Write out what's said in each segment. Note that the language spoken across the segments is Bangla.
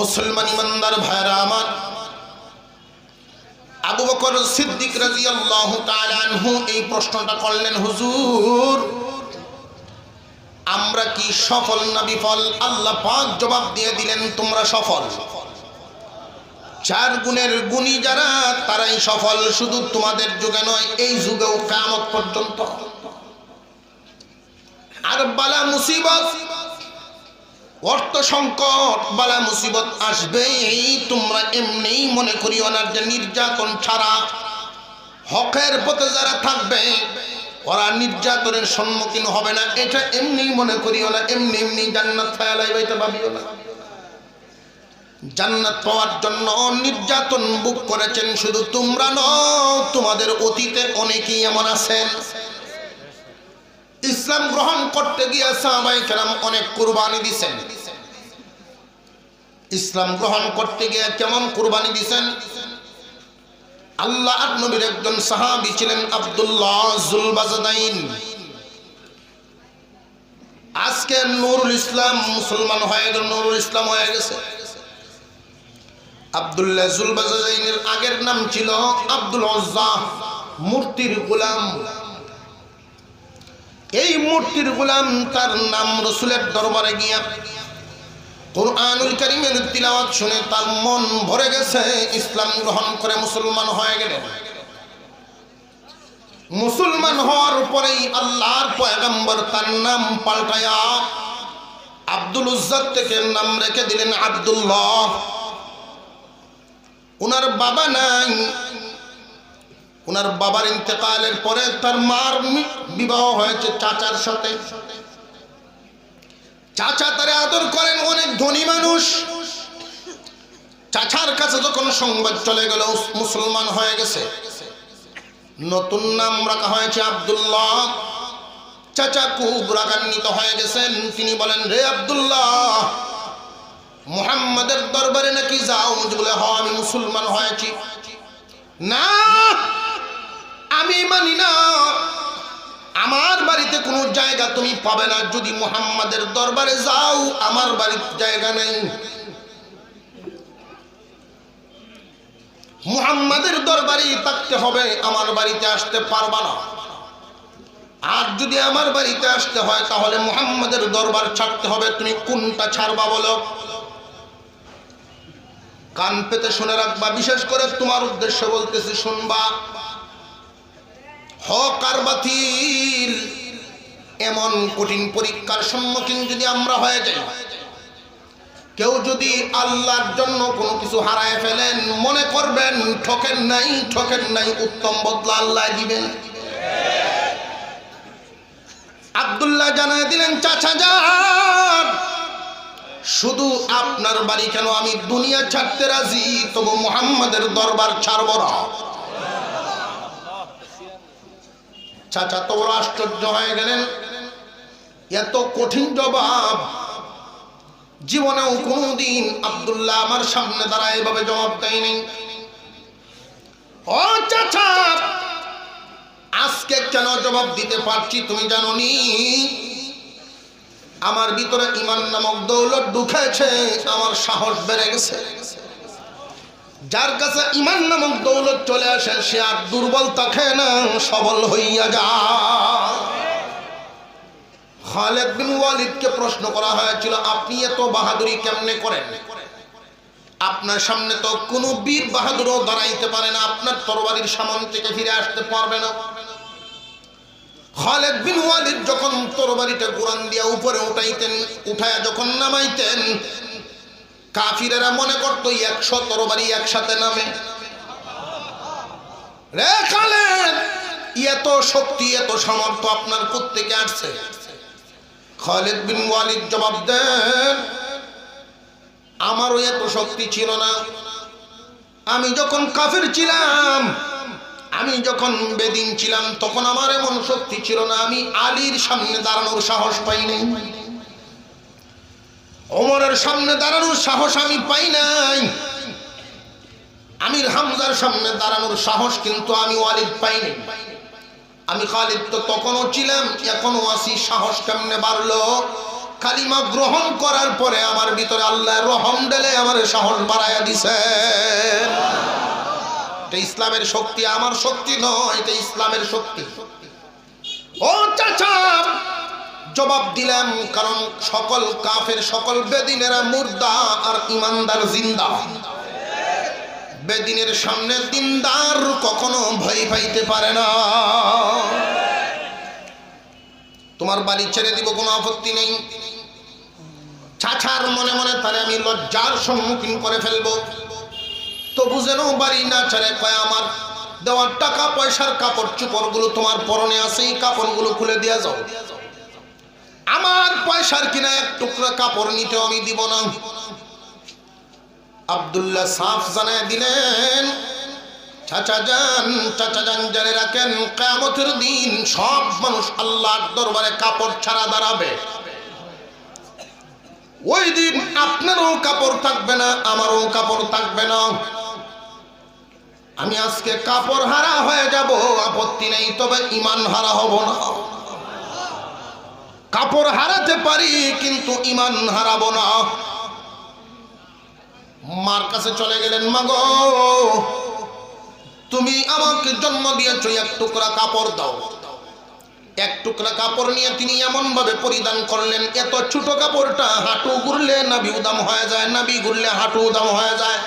মুসলমান ইমানদার ভাইরা আমার, আবু বকর সিদ্দিক রাদিয়াল্লাহু তাআলা আনহু এই প্রশ্নটা করলেন, হুজুর, আমরা কি সফল না বিফল? আল্লাহ পাক জবাব দিয়ে দিলেন, তোমরা সফল। চার গুণের গুণী যারা, তারাই সফল। শুধু তোমাদের যুগে নয়, এই যুগেও কামত পর্যন্ত। আর বালা মুসিবত অর্থ সংকট, বালা মুসিবত আসবে এই তোমরা এমনিই মনে করিও না যে নির্যাতন ছাড়া হকের পথে যারা থাকবে, ওরা নির্যাতনের সম্মুখীন হবে না। এটা এমনি মনে করিও না, এমনি এমনি জান্নাত ফায়ালাই বাইতে ভাবিও না। জান্নাত পাওয়ার জন্য নির্যাতন বুক করেছেন, শুধু তোমরা নও, তোমাদের অতীতে অনেকেই এমন আছেন। ইসলাম গ্রহণ করতে গিয়ে সাহাবাই কেরাম অনেক কুরবানি দিছেন। ইসলাম গ্রহণ করতে গিয়ে কেমন কুরবানি দিছেন? আল্লাহ নবীর একজন সাহাবি ছিলেন আব্দুল্লাহ আজকে নুরুল ইসলাম মুসলমান হয়ে গেল, নুরুল ইসলাম হয়ে গেছে। আব্দুল্লাহ আগের নাম ছিল আব্দুল মূর্তির গোলাম। এই মূর্তির গুলাম তার নাম রসুলের দরবারে গিয়া কোরআনুল করিমের তিলাওয়াত শুনে তার মন ভরে গেছে, ইসলাম গ্রহণ করে মুসলমান হয়ে গেলেন মুসলমান হওয়ার পরেই আল্লাহর পয়গম্বর তার নাম পাল্টায়া আব্দুল উজ্জাদ থেকে নাম রেখে দিলেন আব্দুল্লাহ। ওনার বাবা নাই ওনার বাবার ইন্তেকালের পরে তার মার বিবাহ হয়েছে চাচার সাথে। চাচা তারে আদর করেন, অনেক ধনী মানুষ। চাচার কাছে যখন সংবাদ চলে গেল মুসলমান হয়ে গেছে। নতুন নাম রাখা হয়েছে আবদুল্লাহ। চাচা খুব রাগান্বিত হয়ে গেছেন। তিনি বলেন, রে আবদুল্লাহ, মুহাম্মাদের দরবারে নাকি যাও বলে হ আমি মুসলমান হয়েছি। না আমি মানি না। আমার বাড়িতে কোনো জায়গা তুমি পাবে না। যদি মুহাম্মাদের দরবারে যাও, আমার বাড়িতে জায়গা নেই। মুহাম্মাদের দরবারে থাকতে হবে, আমার বাড়িতে আসতে পারবা না। আর যদি আমার বাড়িতে আসতে হয়, তাহলে মুহাম্মাদের দরবার ছাড়তে হবে। তুমি কোনটা ছাড়বা বলো? কান পেতে শুনে রাখবা। বিশেষ করে তোমার উদ্দেশ্য বলতেছি, শুনবা। হক আর বাতিল। এমন কঠিন পরীক্ষার সম্মুখীন যদি আমরা হয়ে যাই, কেউ যদি আল্লাহর জন্য কোনো কিছু হারায় ফেলেন, মনে করবেন ঠকেন নাই ঠকেন নাই, উত্তম বদলা আল্লাহ দিবেন। আবদুল্লাহ জানায় দিলেন, চাচা যান, শুধু আপনার বাড়ি কেন আমি দুনিয়া ছাড়তে রাজি? তবু মুহাম্মাদের দরবার ছাড়ব না। চাচা তো বড় আশ্চর্য হয়ে গেলেন। এত কঠিন জবাব। জীবনেও কোনোদিন আবদুল্লাহ আমার সামনে দাঁড়ায় এভাবে জবাব দেয়নি। ও চাচা, আজকে কেন জবাব দিতে পারছি তুমি জানো নি আমার ভিতরে ইমান নামক দৌলত ঢুকেছে, আমার সাহস বেড়ে গেছে। যার কাছে ইমান নামক দৌলত চলে আসে, সে আর দুর্বল থাকে না, সবল হইয়া যা খালেদ বিন ওয়ালিদকে প্রশ্ন করা হয়েছিল, আপনি এত বাহাদুরি কেমনে করেন? আপনার সামনে তো কোনো বীর বাহাদুরও দাঁড়াইতে পারে না, আপনার তরবারির সামন থেকে ফিরে আসতে পারবে না। খালেদ বিন ওয়ালিদ যখন তরবারিটা গোরান দিয়া উপরে উঠাইতেন, উঠায়া যখন নামাইতেন কাফিরেরা মনে করতো একশো তরবারি একসাথে নামে। রে এত শক্তি, এত সামর্থ্য আপনার প্রত্যেকে আসছে? খালেদ বিন ওয়ালিদ জবাব দেন, আমারও এত শক্তি ছিল না। আমি যখন কাফির ছিলাম, আমি যখন বেদিন ছিলাম, তখন আমার এমন শক্তি ছিল না, আমি আলীর সামনে দাঁড়ানোর সাহস পাইনি। ওমরের সামনে দাঁড়ানোর সাহস আমি পাই নাই। আমির হামজার সামনে দাঁড়ানোর সাহস কিন্তু আমি ওয়ালিদ পাইনি আমি খালিদ তো তখনও ছিলাম এখনও আসি সাহস কেমনে বাড়লো? কালিমা গ্রহণ করার পরে আমার ভিতরে আল্লাহ রহম ডেলে আমার সাহস বাড়াইয়া দিছেন এটা ইসলামের শক্তি, আমার শক্তি নয়, এটা ইসলামের শক্তি। ও চাচা জবাব দিলাম, কারণ সকল কাফের, সকল বেদিনেরা মুর্দা আর ইমানদার জিন্দা। বেদিনের সামনে দিনদার কখনো ভয় পাইতে পারে না। তোমার বাড়ি ছেড়ে দিব, কোনো আপত্তি নেই। ছাছার মনে মনে তারে আমি লজ্জার সম্মুখীন করে ফেলব। তবু যেন বাড়ি না ছেড়ে কয় আমার দেওয়ার টাকা, পয়সার কাপড় চুপড়গুলো তোমার পরনে আছে, এই কাপড়গুলো খুলে দিয়া যাও। আমার পয়সার কিনা এক টুকরা কাপড় নিতে আমি দিব না। আবদুল্লাহ সাফ জানায় দিলেন সব মানুষ আল্লাহর দরবারে কাপড় ছাড়া দাঁড়াবে। ওই দিন আপনারও কাপড় থাকবে না, আমারও কাপড় থাকবে না। আমি আজকে কাপড় হারা হয়ে যাব, আপত্তি নেই, তবে ইমান হারা হব না। কাপড় হারাতে পারি, কিন্তু ইমান হারাবো না। মার কাছে চলে গেলেন, মাগো, তুমি আমাকে জন্ম দিয়েছ, এক টুকরা কাপড় দাও। এক টুকরা কাপড় নিয়ে তিনি এমন ভাবে পরিধান করলেন, এত ছোট কাপড়টা হাঁটু ঘুরলে নাবি উদাম হয়ে যায় নাবি ঘুরলে হাঁটু উদাম হয়ে যায়।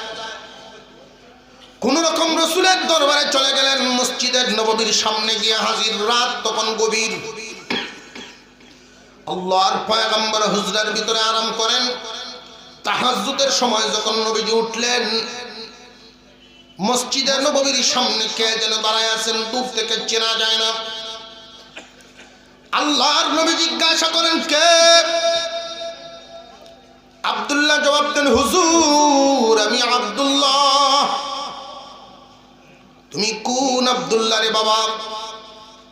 কোন রকম রসুলের দরবারে চলে গেলেন, মসজিদের নববীর সামনে গিয়ে হাজির, রাত তখন গভীর গভীর। আল্লাহর পয়গম্বর হুজরার ভিতরে আরাম করেন। তাহাজ্জুদের সময় যখন নবীজি উঠলেন, মসজিদের নবীর সামনে কে যেন দাঁড়ায় আছেন, দূর থেকে চেনা যায় না। আল্লাহর নবী জিজ্ঞাসা করেন, কে? আব্দুল্লাহ জবাব দেন, হুজুর, আমি আব্দুল্লাহ। তুমি কোন আব্দুল্লাহ রে বাবা?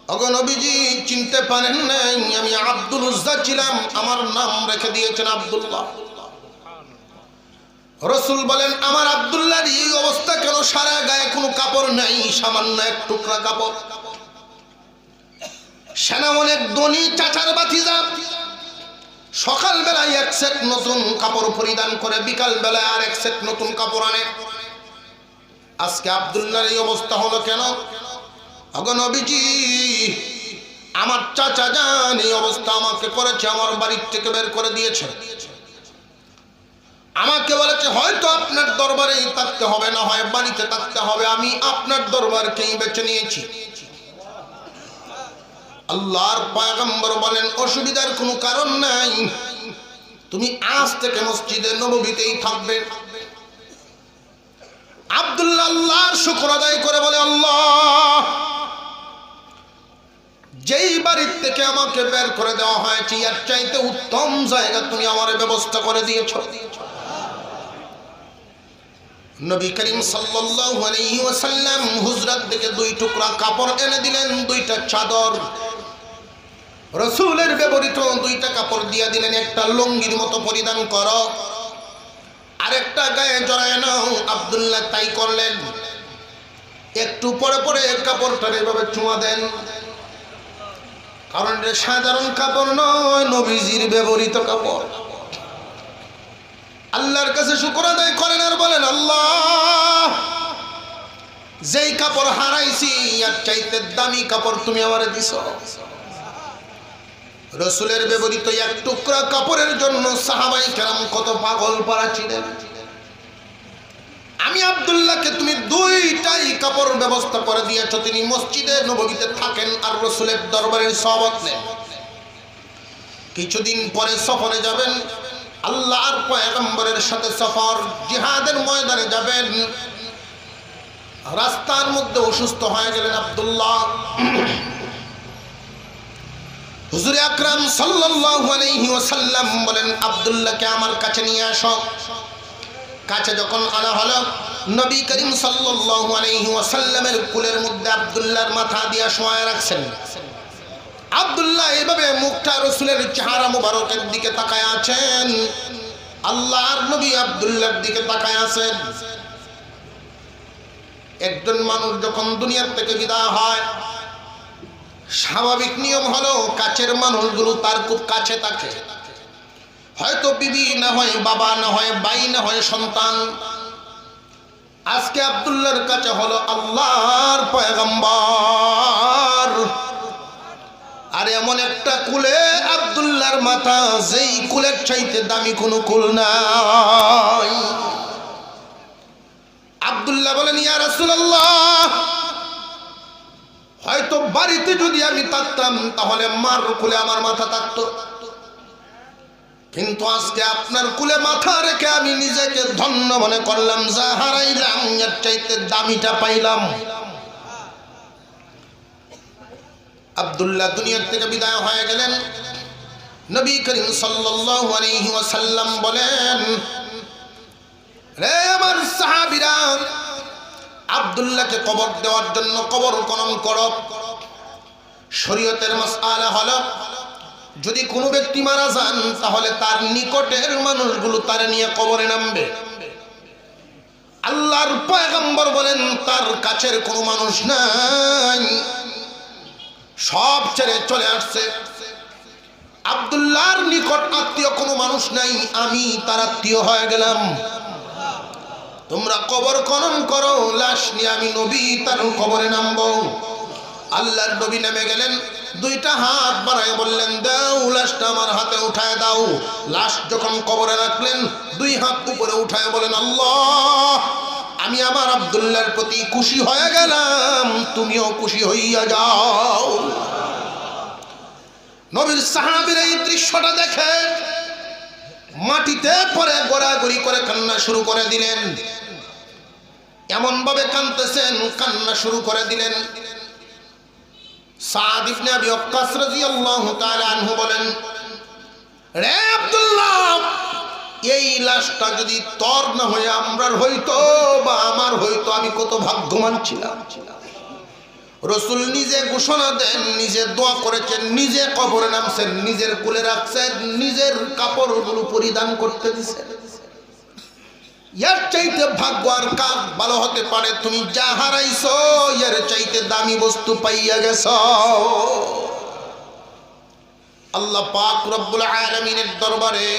অগনবীজি চিনতে পারেন নাই, আমি আব্দুল উজ্জা ছিলাম, আমার নাম রেখে দিয়েছেন আব্দুল্লাহ। রসুল বলেন, আমার আব্দুল্লাহর এই অবস্থা কেন? সারা গায়ে কোনো কাপড় নাই, সামান্য এক টুকরা কাপড়। সেনা অনেক দনি চাচার বাতিজা সকাল বেলায় এক সেট নতুন কাপড় পরিধান করে বিকাল বেলায় আর এক সেট নতুন কাপড় আনে। আজকে আব্দুল্লাহর এই অবস্থা হলো কেন? অগনবীজি আমার চাচা যান এই অবস্থা আমাকে করেছে, আমার বাড়ির থেকে বের করে দিয়েছে। আমাকে বলেছে, হয়তো আপনার দরবারেই থাকতে হবে, না হয় বাড়িতে থাকতে হবে, আমি আপনার দরবারকেই বেছে নিয়েছি। আল্লাহর পয়গম্বর বলেন, অসুবিধার কোনো কারণ নাই, তুমি আজ থেকে মসজিদে নববীতেই থাকবে। আব্দুল্লাহ আল্লাহর শুকর আদায় করে বলে, আল্লাহ যেই বাড়ির থেকে আমাকে বের করে দেওয়া হয়েছে, এর চাইতে উত্তম জায়গা তুমি আমার ব্যবস্থা করে দিয়েছ। নবী করিম আলাইহি হুজরাত থেকে দুই টুকরা কাপড় এনে দিলেন, দুইটা চাদর। রসুলের ব্যবহৃত দুইটা কাপড় দিয়ে দিলেন, একটা লঙ্গির মতো পরিধান করো। আরেকটা গায়ে জড়ায় নাও, আবদুল্লাহ তাই করলেন। একটু পরে পরে কাপড়টার এভাবে চুমা দেন। কারণ এটা সাধারণ কাপড় নয়, নবীজির ব্যবহৃত কাপড়। আল্লাহর কাছে শুকর আদায় করেন আর বলেন, আল্লাহ, যেই কাপড় হারাইছি আর চাইতে দামি কাপড় তুমি আমারে দিছ। রসুলের ব্যবহৃত এক টুকরা কাপড়ের জন্য সাহাবাই কেরাম কত পাগল পাড়া ছিলেন। আমি আবদুল্লাহকে তুমি দুইটাই কাপড় ব্যবস্থা করে দিয়েছ। তিনি মসজিদে নবীতে থাকেন আর রসুলের দরবারের সবত নেন। কিছুদিন পরে সফরে যাবেন। আল্লাহর পয়গম্বরের সাথে সফর, জিহাদের ময়দানে যাবেন। রাস্তার মধ্যে অসুস্থ হয়ে গেলেন আবদুল্লাহ। হুজুর আকরাম সাল্লাল্লাহু আলাইহি ওয়াসাল্লাম বলেন, আব্দুল্লাহকে আমার কাছে নিয়ে আসো। কাছে যখন আনা হলো, নবী করিম সাল্লাল্লাহু কুলের মধ্যে আব্দুল্লাহর মাথা দিয়া শোয়া রাখছেন। আব্দুল্লাহ এভাবে মুখটা রসুলের চেহারা মুবারকের দিকে তাকায় আছেন। আল্লাহর নবী আব্দুল্লাহর দিকে তাকায় আছেন। একজন মানুষ যখন দুনিয়ার থেকে বিদায় হয়, স্বাভাবিক নিয়ম হলো কাছের মানুষগুলো তার খুব কাছে থাকে। হয়তো বিবি না হয়, বাবা না হয়, বাই না হয়, সন্তান। আজকে আবদুল্লার কাছে হলো আল্লাহর পয়গম্বর। আর এমন একটা কুলে আবদুল্লার মাথা, যেই কুলের চাইতে দামি কোনো কুল নাই। আবদুল্লাহ বলেন, ইয়া রাসূলুল্লাহ, হয়তো বাড়িতে যদি আমি থাকতাম, তাহলে মার কুলে আমার মাথা থাকতো। কিন্তু আজকে আপনার কুলে মাথা রেখে আমি নিজেকে ধন্য মনে করলাম, যা হারাইলাম, এর চাইতে দামিটা পাইলাম। আব্দুল্লাহ দুনিয়ার থেকে বিদায় হয়ে গেলেন। নবী করিম ওয়াসাল্লাম বলেন, রে আমার সাহাবীরা, আব্দুল্লাহকে কবর দেওয়ার জন্য কবর খনন করো। শরীয়তের মাসআলা হলো যদি কোনো ব্যক্তি মারা যান, তাহলে তার নিকটের মানুষগুলো তার নিয়ে কবরে নামবে। আল্লাহর পয়গম্বর বলেন, তার কাছের কোনো মানুষ নাই। সব ছেড়ে চলে আসছে। আবদুল্লাহর নিকট আত্মীয় কোনো মানুষ নাই, আমি তার আত্মীয় হয়ে গেলাম। তোমরা কবর খনন করো, লাশ নিয়ে আমি নবী তার কবরে নামবো। আল্লাহর নবী নেমে গেলেন। দুইটা হাত বাড়ায় বললেন, দাও, লাশটা আমার হাতে উঠায় দাও। লাশ যখন কবরে রাখলেন, দুই হাত উপরে উঠায় বলেন, আল্লাহ, আমি আমার আবদুল্লাহর প্রতি খুশি হয়ে গেলাম, তুমিও খুশি হইয়া যাও। নবীর সাহাবীর এই দৃশ্যটা দেখে মাটিতে পরে গড়াগড়ি করে কান্না শুরু করে দিলেন। এমন ভাবে কানতেছেন কান্না শুরু করে দিলেন। বলেন, রে এই লাশটা যদি হয়ে বা আমার আমি কত ভাগ্যবান ছিলাম। রসুল নিজে ঘোষণা দেন, নিজে দোয়া করেছেন, নিজে কবরে নামছেন, নিজের কুলে রাখছেন, নিজের কাপড়গুলো পরিধান করতে দিছেন। এর চাইতে ভাগ্য আর কাজ ভালো হতে পারে। তুমি যা হারাইছো, এর চাইতে দামি বস্তু পাইয়া গেছ। আল্লাহ পাক রব্বুল আলামিনের দরবারে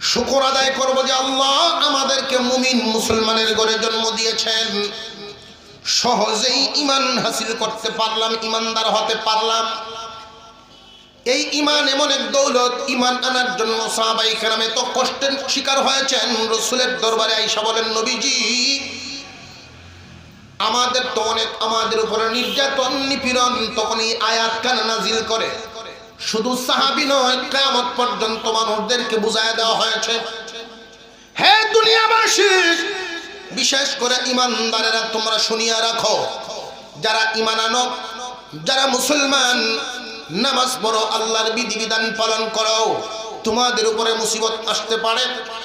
শুকর আদায় করব যে আল্লাহ আমাদেরকে মুমিন মুসলমানের ঘরে জন্ম দিয়েছেন। সহজেই ইমান হাসিল করতে পারলাম ইমানদার হতে পারলাম। এই ইমান এমন এক দৌলত ইমান আনার জন্য সাহাবাই কেরামে তো কষ্টের শিকার হয়েছেন। রসুলের দরবারে আইসা বলেন, নবীজি, আমাদের তো অনেক আমাদের উপরে নির্যাতন, নিপীড়ন তখন এই আয়াত কান নাজিল করে। শুধু সাহাবি নয় কেমন পর্যন্ত মানুষদেরকে বুঝায় দেওয়া হয়েছে। হে দুনিয়াবাসী, বিশেষ করে ইমানদারেরা তোমরা শুনিয়া রাখো। যারা ইমান আনো, যারা মুসলমান নামাজ পড়ো, আল্লাহর বিধিবিধান পালন করো। তোমাদের উপরে মুসিবত আসতে পারে।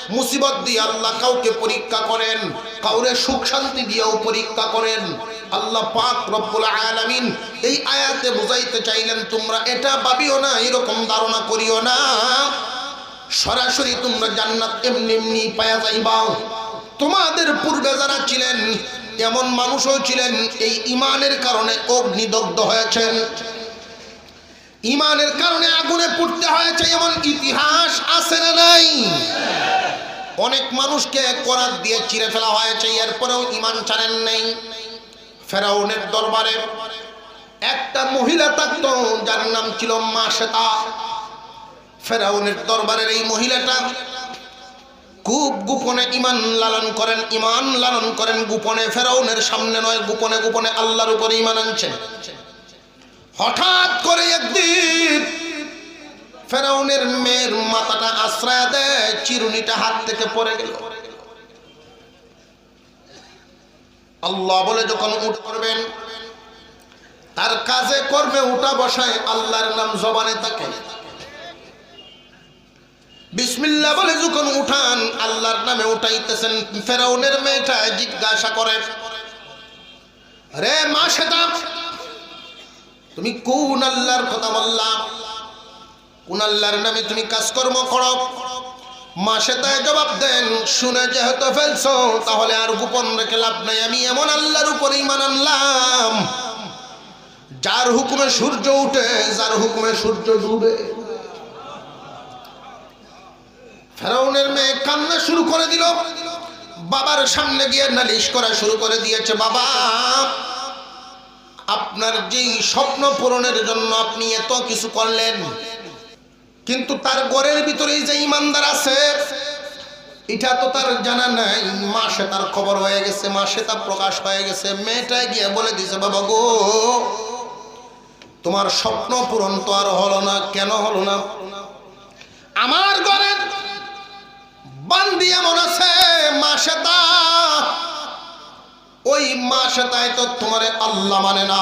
মুসিবত দিয়ে আল্লাহ কাউকে পরীক্ষা করেন, কাউরে সুখ শান্তি দিয়েও পরীক্ষা করেন। আল্লাহ পাক রব্বুল আলামিন এই আয়াতে বুঝাইতে চাইলেন, তোমরা এটা ভাবিও না, এরকম ধারণা করিও না। সরাসরি তোমরা জান্নাত এমনি এমনি পায়া যাইবাও তোমাদের পূর্বে যারা ছিলেন, এমন মানুষও ছিলেন, এই ইমানের কারণে অগ্নিদগ্ধ হয়েছেন। ইমানের কারণে আগুনে পুড়তে হয়েছে, এমন ইতিহাস আছে না নাই? অনেক মানুষকে করাত দিয়ে চিরে ফেলা হয়েছে, এরপরেও ইমান ছাড়েন নেই। ফেরাউনের দরবারে একটা মহিলা থাকতো, যার নাম ছিল মা শ্বেতা ফেরাউনের দরবারের এই মহিলাটা খুব গোপনে ইমান লালন করেন, ইমান লালন করেন গোপনে, ফেরাউনের সামনে নয়, গোপনে গোপনে আল্লাহর উপরে ইমান আনছেন। হঠাৎ করে একদিন ফেরাউনের মেয়ের মাথাটা আশ্রয় দেয়, চিরুনিটা হাত থেকে পড়ে গেল। আল্লাহ বলে, যখন উঠ করবেন, তার কাজে করবে উঠা বসায় আল্লাহর নাম জবানে থাকে বিসমিল্লা বলে, যখন উঠান, আল্লাহর নামে উঠাইতেছেন ফেরাউনের মেয়েটা জিজ্ঞাসা করে, রে মা সেটা তুমি কোন আল্লাহর কথা বললাম কোন আল্লাহর নামে তুমি কাজকর্ম করো? মা সেটায় জবাব দেন, শুনে যেহেতু ফেলছো, তাহলে আর গোপন রেখে লাভ নাই। আমি এমন আল্লাহর উপরেই মান আনলাম, যার হুকুমে সূর্য উঠে, যার হুকুমে সূর্য ডুবে। ফেরাউনের মেয়ে কান্না শুরু করে দিল। বাবার সামনে গিয়ে নালিশ করা শুরু করে দিয়েছে, বাবা আপনার যেই স্বপ্ন পূরণের জন্য আপনি এত কিছু করলেন, কিন্তু তার গড়ের ভিতরেই যে ইমানদার আছে, এটা তো তার জানা নাই। মাসে তার খবর হয়ে গেছে, মাসে তার প্রকাশ হয়ে গেছে। মেয়েটা গিয়ে বলে দিছে, বাবা গো, তোমার স্বপ্ন পূরণ তো আর হলো না, কেন হলো না? আমার ঘরের বান্দি এমন আছে, মাসে তা ওই মাসে তাই তো তোমার আল্লাহ মানে না।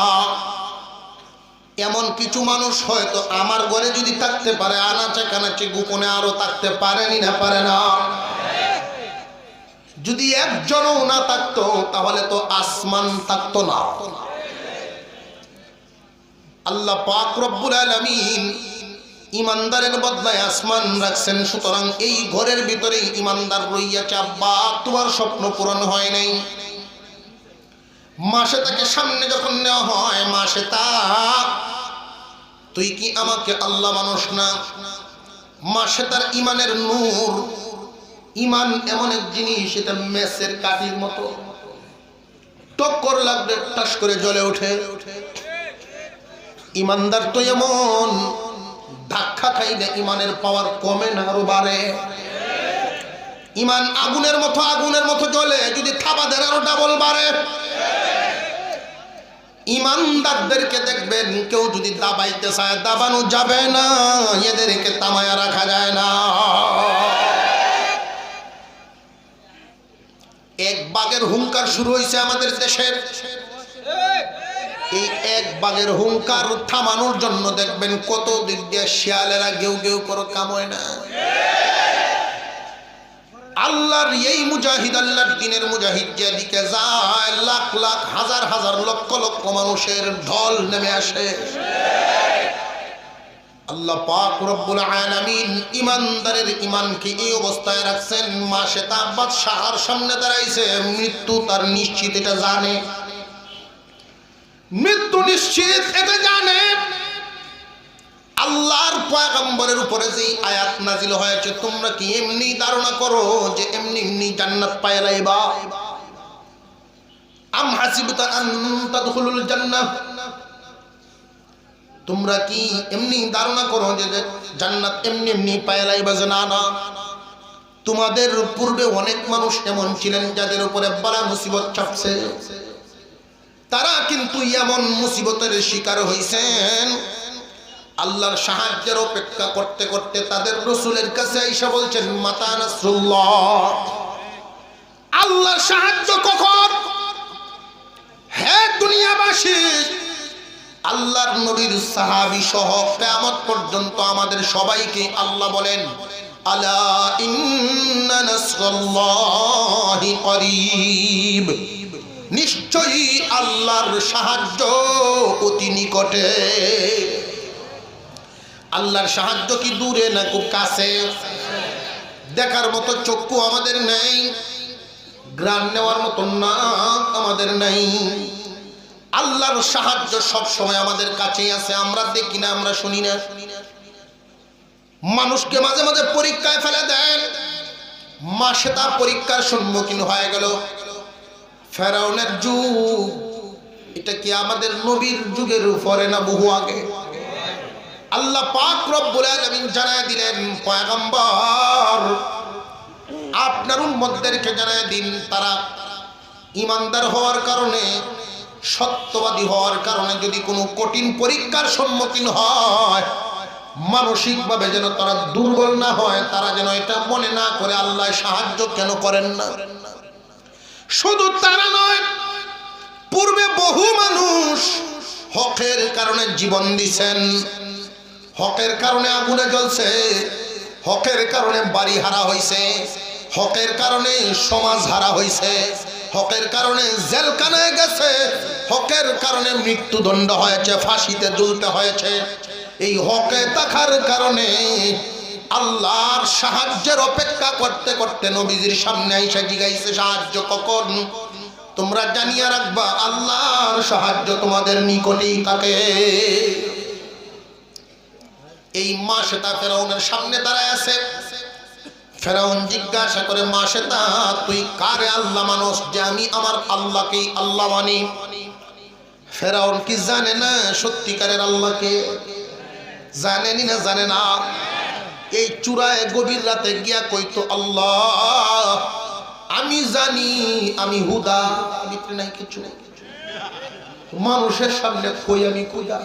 এমন কিছু মানুষ হয়তো আমার ঘরে যদি থাকতে পারে, আনাচে কানাচে গোপনে আরও থাকতে পারেনি না, পারে না। যদি একজনও না থাকতো, তাহলে তো আসমান থাকতো না। আল্লাহ পাক রব্বুল আলামিন ইমানদারের বদলায় আসমান রাখছেন, সুতরাং এই ঘরের ভিতরে ইমানদার রইয়াছে। আব্বা, তোমার স্বপ্ন পূরণ হয় নাই। মাসে তাকে সামনে যখন নেওয়া হয়, মাসে তা তুই কি আমাকে আল্লাহ মানুষ না? মাসে তার ইমানের নূর, ইমান এমন এক জিনিস, এটা মেসের কাঠির মতো। টক্কর লাগবে, টাস করে জ্বলে ওঠে। ইমানদার তো এমন, ধাক্কা খাইলে ইমানের পাওয়ার কমে না আরও বাড়ে। ইমান আগুনের মতো আগুনের মতো জ্বলে, যদি থাবা দেন আরও ডাবল বাড়ে। ইমানদারদেরকে দেখবেন, কেউ যদি দাবাইতে চায়, দাবানো যাবে না, এদেরকে তামায়া রাখা যায় না। এক বাগের হুঙ্কার শুরু হয়েছে আমাদের দেশের। এই এক বাগের হুঙ্কার থামানোর জন্য দেখবেন কত দিক দিয়ে শিয়ালেরা গেউ গেউ করে কাময় না আল্লাহর এই মুজাহিদ, আল্লাহর দিনের মুজাহিদ যেদিকে যায়, লাখ লাখ, হাজার হাজার লক্ষ লক্ষ মানুষের ঢল নেমে আসে। আল্লাহ পাক রব্বুল আলামিন ইমানদারের ইমানকে এই অবস্থায় রাখছেন, মাসে তাব্বাত শাহার সামনে দাঁড়াইছে, মৃত্যু তার নিশ্চিত, এটা জানে। মৃত্যু নিশ্চিত, এটা জানে। আল্লাহর পয়গম্বরের উপরে যে আয়াত নাজিল হয়েছে, তোমরা কি এমনি ধারণা করো যে এমনি এমনি জান্নাত পায় লাইবা আম হাসিবতা তোমরা কি এমনি ধারণা করো যে জান্নাত এমনি এমনি না না তোমাদের পূর্বে অনেক মানুষ এমন ছিলেন যাদের উপরে বড় মুসিবত চাপছে তারা কিন্তু এমন মুসিবতের শিকার হয়েছেন আল্লাহর সাহায্যের অপেক্ষা করতে করতে তাদের রসুলের কাছে আইসা বলছেন, মাতা নাসরুল্লাহ, আল্লাহর সাহায্য কখন? হে দুনিয়াবাসী, আল্লাহর নবীর সাহাবি সহ কিয়ামত পর্যন্ত আমাদের সবাইকে আল্লাহ বলেন, আলা ইন্না নাসরুল্লাহি নিশ্চয়ই আল্লাহর সাহায্য অতি নিকটে। আল্লাহর সাহায্য কি দূরে না খুব কাছে? দেখার মতো চক্ষু আমাদের নেই। গ্রান নেওয়ার মতো না আমাদের নেই। আল্লাহর সাহায্য সব সময় আমাদের কাছেই আছে। আমরা দেখি না, আমরা শুনি না। মানুষকে মাঝে মাঝে পরীক্ষায় ফেলে দেন মাসে তার পরীক্ষার সম্মুখীন হয়ে গেল। ফেরাউনের যুগ, এটা কি আমাদের নবীর যুগের উপরে না বহু আগে? আল্লাহ পাক রব্বুল আলামিন জানায় দিলেন, পয়গম্বর, আপনার উম্মতদেরকে জানায় দিন, তারা ইমানদার হওয়ার কারণে, সত্যবাদী হওয়ার কারণে যদি কোনো কঠিন পরীক্ষার সম্মুখীন হয়, মানসিকভাবে যেন তারা দুর্বল না হয়, তারা যেন এটা মনে না করে, আল্লাহ সাহায্য কেন করেন না? শুধু তারা নয়, পূর্বে বহু মানুষ হকের কারণে জীবন দিছেন। হকের কারণে আগুনে জ্বলছে, হকের কারণে বাড়ি হারা হয়েছে হকের কারণে সমাজ হারা হয়েছে হকের কারণে জেলখানায় গেছে, হকের কারণে মৃত্যুদণ্ড হয়েছে, ফাঁসিতে ঝুলতে হয়েছে। এই হকে থাকার কারণে আল্লাহর সাহায্যের অপেক্ষা করতে করতে নবীজির সামনে আইসা জিগাইছে, সাহায্য কখন? তোমরা জানিয়ে রাখবা, আল্লাহর সাহায্য তোমাদের নিকটেই থাকে। এই মাসে তা ফেরাউনের সামনে দাঁড়ায় আছে। ফেরাউন জিজ্ঞাসা করে, মাসে তা, তুই কারে আল্লাহ মানুষ যে আমি আমার আল্লাহকেই আল্লাহ মানি? ফেরাউন কি জানে না সত্যিকারের আল্লাহকে? জানেনি না জানে না। এই চূড়ায় গভীর রাতে গিয়া কইতো, আল্লাহ, আমি জানি, আমি হুদা নাই কিছু মানুষের সামনে কই আমি খুদা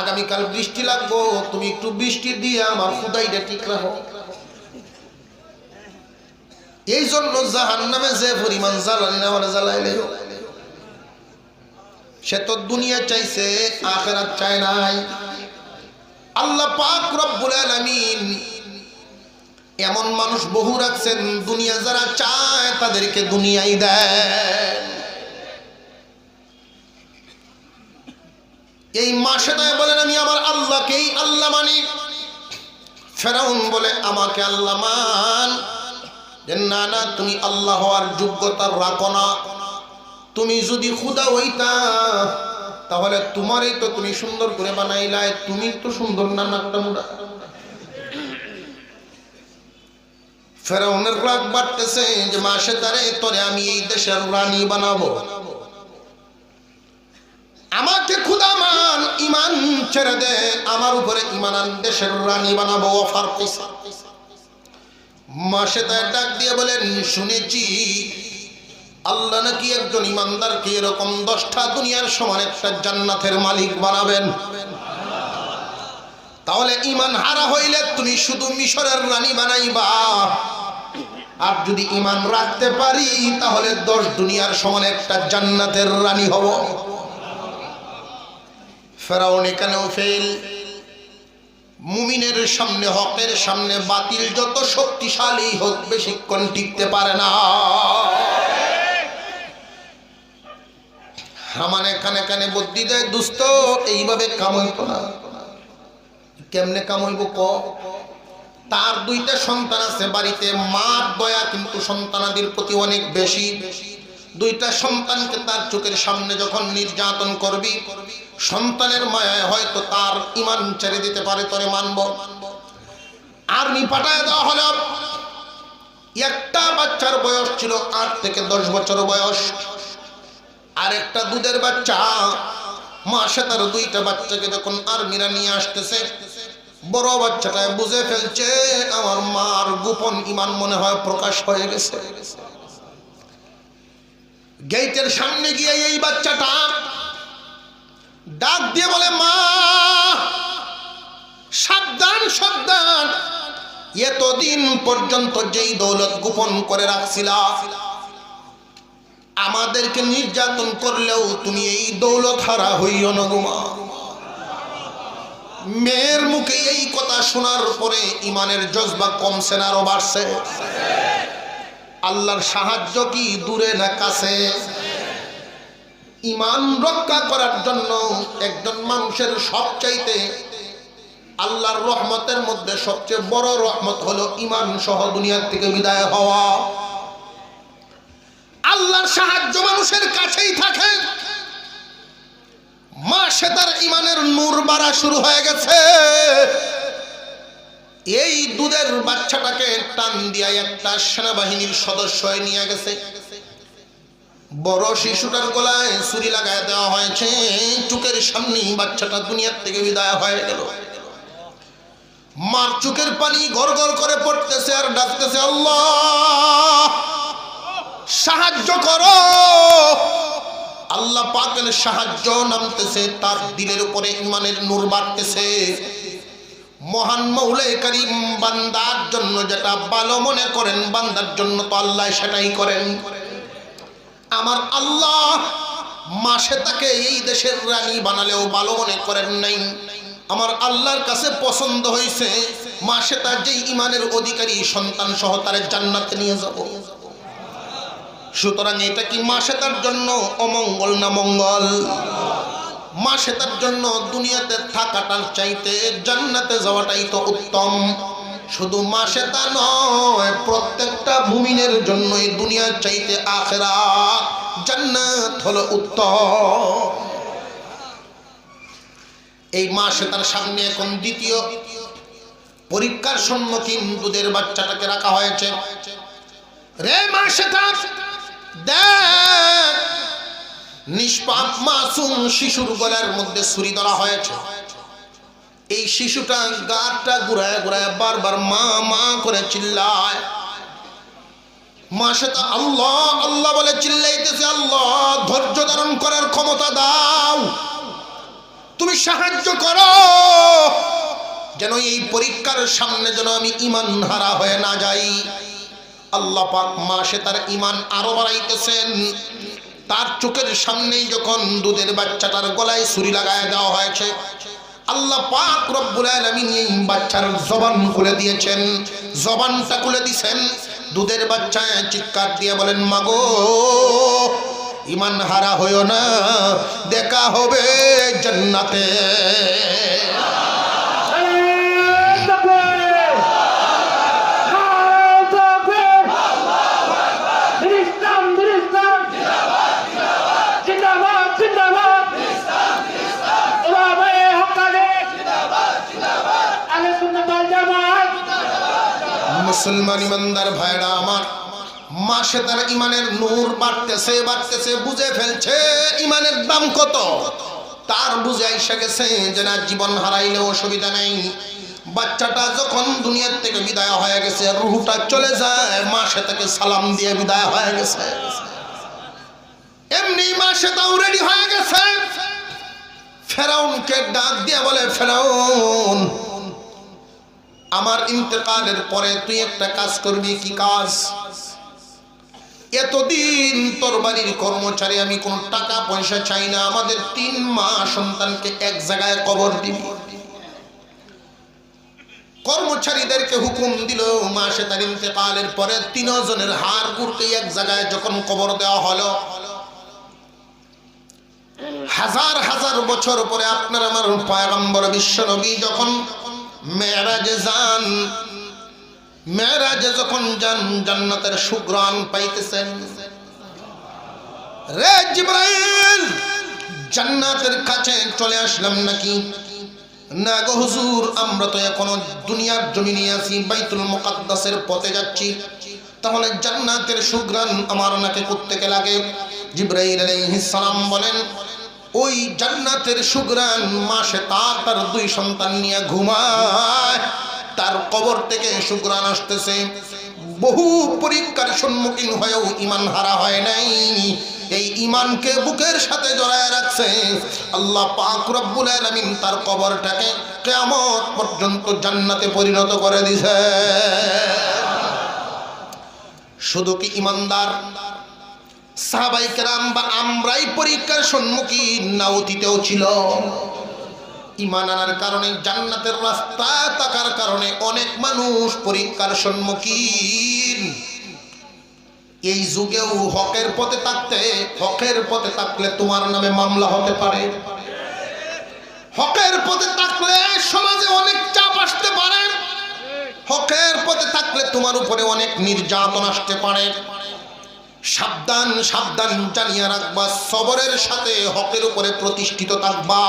আগামীকাল বৃষ্টি লাগবো, তুমি একটু বৃষ্টি দিয়ে আমার খুদাইটা ঠিক রাখো। এই জন্য জাহান নামে যে পরিমাণ জ্বালানি মানে জ্বালাইলে, সে তো দুনিয়া চাইছে, আখেরাত চায় নাই। আল্লাহ পাক রব্বুল আলামিন এমন মানুষ বহু রাখছেন, দুনিয়া যারা চায় তাদেরকে দুনিয়াই দেয়। এই মাসে তাই বলেন আমি আমার আল্লাহকেই আল্লাহ মানি। ফেরাউন বলে, আমাকে আল্লাহ মান। যে না না, তুমি আল্লাহ হওয়ার যোগ্যতা রাখো না। তুমি যদি খুদা হইতা, তাহলে তোমারই তো তুমি সুন্দর করে বানাইলাই। তুমি তো সুন্দর না, নাকটা মুড়া ফেরাউনের রাগ বাড়তেছে যে, মাসে তারে তোরে আমি এই দেশের রানী বানাবো। আমাকে খুদা মান ইমান ছেড়ে দে, আমার উপরে ইমান আন দেশের রানী বানাবো অফার পয়সা। মাসে তাই ডাক দিয়ে বলেন, শুনেছি, আল্লাহ নাকি একজন ইমানদারকে এরকম দশটা দুনিয়ার সমান একটা জান্নাতের মালিক বানাবেন। তাহলে ইমান হারা হইলে তুমি শুধু মিশরের রানী বানাইবা। আর যদি ইমান রাখতে পারি, তাহলে দশ দুনিয়ার সমান একটা জান্নাতের রানী হব। ফেরাউন এখানেও ফেল। মুমিনের সামনে, হকের সামনে বাতিল যত শক্তিশালী হোক, বেশিক্ষণ টিকতে পারে না। হামানে কানে কানে বুদ্ধি দেয় দুস্থ এইভাবে কামাইতো না। কেমনে কামাইব ক? তার দুইটা সন্তান আছে বাড়িতে, মার দয়া কিন্তু সন্তানাদির প্রতি অনেক বেশি বেশি। দুইটা সন্তানকে তার চোখের সামনে যখন নির্যাতন করবি, সন্তানের মায়ায় হয়তো তার ইমান ছেড়ে দিতে পারে, তরে মানব। আর্মি পাঠায় দেওয়া হলো। একটা বাচ্চার বয়স ছিল আট থেকে দশ বছর বয়স। আর একটা দুধের বাচ্চা, মাসে তার দুইটা বাচ্চাকে যখন আর্মিরা নিয়ে আসতেছে, বড় বাচ্চাটা বুঝে ফেলছে, আমার মার গোপন ইমান মনে হয় প্রকাশ হয়ে গেছে। গেটের সামনে গিয়ে এই বাচ্চাটা ডাক দিয়ে বলে, মা, সাবধান সাবধান। এতদিন পর্যন্ত যেই দৌলত গোপন করে রাখছিল, আমাদেরকে নির্যাতন করলেও তুমি এই দৌলত হারা হইও না মেয়ের মুখে এই কথা শোনার পরে ইমানের জজবা কমছে না আরও বাড়ছে। আল্লাহর সাহায্য কি দূরে না কাছে? ইমান রক্ষা করার জন্য একজন মানুষের সবচাইতে আল্লাহর রহমতের মধ্যে সবচেয়ে বড় রহমত হলো ইমান সহ দুনিয়ার থেকে বিদায় হওয়া। আল্লাহর সাহায্য মানুষের কাছেই থাকে। মা সে তার ইমানের নূর বাড়া শুরু হয়ে গেছে। এই দুধের বাচ্চাটাকে টান দিয়া একটা সেনাবাহিনীর সদস্য নিয়ে গেছে। বড় শিশুটার গলায় ছুরি লাগায় দেওয়া হয়েছে। চুকের সামনেই বাচ্চাটা দুনিয়ার থেকে বিদায় হয়ে গেল। মার চুকের পানি গড় করে পড়তেছে আর ডাকতেছে, আল্লাহ, সাহায্য করো। আল্লাহ পাকের সাহায্য নামতেছে, তার দিলের উপরে ইমানের নূর বাড়তেছে। মহান মৌলে করিম বান্দার জন্য যেটা ভালো মনে করেন, বান্দার জন্য তো আল্লাহ সেটাই করেন। আমার আল্লাহ মাসে তাকে এই দেশের রানী বানালেও ভালো মনে করেন নাই। আমার আল্লাহর কাছে পছন্দ হয়েছে, মাসে তার যে ইমানের অধিকারী সন্তান সহ তার জান্নাতে নিয়ে যাব। সুতরাং এটা কি মাসে তার জন্য অমঙ্গল না মঙ্গল? মাসে তার জন্য দুনিয়াতে থাকাটার চাইতে জান্নাতে যাওয়াটাই তো উত্তম। শুধু মাসে তা নয়, প্রত্যেকটা ভূমিনের জন্যই দুনিয়ার চাইতে আখেরা জান্নাত হলো উত্তম। এই মাসে তার সামনে এখন দ্বিতীয় পরীক্ষার সম্মুখীন দুধের বাচ্চাটাকে রাখা হয়েছে। রে মা সেটা দেখ নিষ্পাপ মাসুম শিশুর গলার মধ্যে ছুরি ধরা হয়েছে। এই শিশুটা গাটা ঘুরায় ঘুরায় বারবার মা মা করে চিল্লায়। মা সেটা আল্লাহ আল্লাহ বলে চিল্লাইতেছে, আল্লাহ ধৈর্য ধারণ করার ক্ষমতা দাও। তুমি সাহায্য করো। যেন এই পরীক্ষার সামনে যেন আমি ইমান হারা হয়ে না যাই। আল্লাহ পাক মা সে তার ইমান আরও বাড়াইতেছেন। তার চোখের সামনেই যখন দুধের বাচ্চাটার গলায় ছুরি লাগায় দেওয়া হয়েছে, আল্লাহ পাক রব্বুল আলামিন এই বাচ্চার জবান খুলে দিয়েছেন। জবানটা খুলে দিয়েছেন দুধের বাচ্চা চিৎকার দিয়ে বলেন, মাগো, ইমান হারা হইও না, দেখা হবে জান্নাতে। মুসলমান ইমানদার ভাইরা আমার, মাসে তার ইমানের নূর বাড়তেছে বাড়তেছে, বুঝে ফেলছে, ইমানের দাম কত? তার বুঝে এসে গেছে যে না, জীবন হারাইলে অসুবিধা নেই। বাচ্চাটা যখন দুনিয়ার থেকে বিদায় হয়ে গেছে, রুহুটা চলে যায়, মাসে তাকে সালাম দিয়ে বিদায় হয়ে গেছে। এমনি মাসে তাও রেডি হয়ে গেছে। ফেরাউনকে ডাক দিয়ে বলে, ফেরাউন আমার ইন্তেকালের পরে তুই একটা কাজ করবি, কি কাজ? এতদিন তোর বাড়ির কর্মচারী, আমি কোনো টাকা পয়সা চাই না, আমাদের তিন মা সন্তানকে এক জায়গায় কবর দিবি। কর্মচারীদেরকে হুকুম দিল, মাসে তার ইন্তেকালের পরে তিনজনের হার গুড়কে এক জায়গায় যখন কবর দেওয়া হলো, হাজার হাজার বছর পরে আপনার আমার পয়গম্বর বিশ্বনবী যখন মেয়েরাজে যান। যখন যান, জান্নাতের সুগ্রাণ পাইতেছেন। রে জিব্রাইল, জান্নাতের কাছে চলে আসলাম নাকি? না গো হুজুর, আমরা তো এখনও দুনিয়ার জমিনে আছি, বাইতুল মুকাদ্দাসের পথে যাচ্ছি। তাহলে জান্নাতের সুগ্রাণ আমার নাকে কোত্থেকে লাগে? জিব্রাইল আলাইহিস সালাম বলেন ওই জান্নাতের সুগ্রাণ মাসে তার তার দুই সন্তান নিয়ে ঘুমায়। তার কবর থেকে সুগ্রাণ আসতেছে। বহু পরীক্ষার সম্মুখীন হয়েও ইমান হারা হয় নাই। এই ইমানকে বুকের সাথে জড়ায় রাখছে। আল্লাহ পাক রব্বুল তার কবরটাকে কিয়ামত পর্যন্ত জান্নাতে পরিণত করে দিছে। শুধু কি ইমানদার সাহাবাই কেরাম বা আমরাই পরীক্ষার সম্মুখীন না অতীতেও ছিল। ইমান আনার কারণে, জান্নাতের রাস্তা থাকার কারণে অনেক মানুষ পরীক্ষার সম্মুখীন। এই যুগেও হকের পথে থাকতে, হকের পথে থাকলে তোমার নামে মামলা হতে পারে। হকের পথে থাকলে সমাজে অনেক চাপ আসতে পারে। হকের পথে থাকলে তোমার উপরে অনেক নির্যাতন আসতে পারে। সাবধান সাবধান জানিয়ে রাখবা, সবরের সাথে হকের উপরে প্রতিষ্ঠিত থাকবা।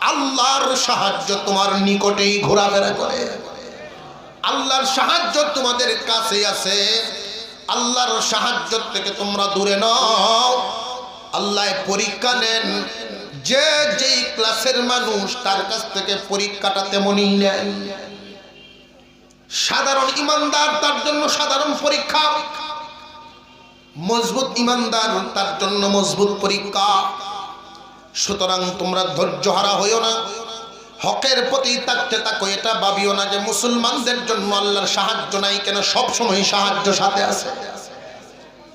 আল্লাহর সাহায্য তোমার নিকটেই ঘোরাফেরা করে। আল্লাহর সাহায্য তোমাদের কাছে আছে। আল্লাহর সাহায্য থেকে তোমরা দূরে নাও। আল্লাহ পরীক্ষা নেন। যে যেই ক্লাসের মানুষ তার কাছ থেকে পরীক্ষাটা তেমনই নেন সাধারণ ইমানদার তার জন্য সাধারণ পরীক্ষা। মজবুত ইমানদার, তার জন্য মজবুত পরীক্ষা। সুতরাং তোমরা ধৈর্য হারা হইও না। হকের প্রতি থাকতে তাকো এটা ভাবিও না যে মুসলমানদের জন্য আল্লাহর সাহায্য নাই কেন সব সময় সাহায্য সাথে আছে।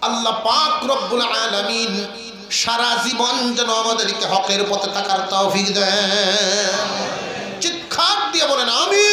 আল্লাহ পাক রব্বুল আলামিন সারা জীবন যেন আমাদেরকে হকের পথে থাকার তৌফিক দেন। চিৎকার দিয়ে বলেন আমি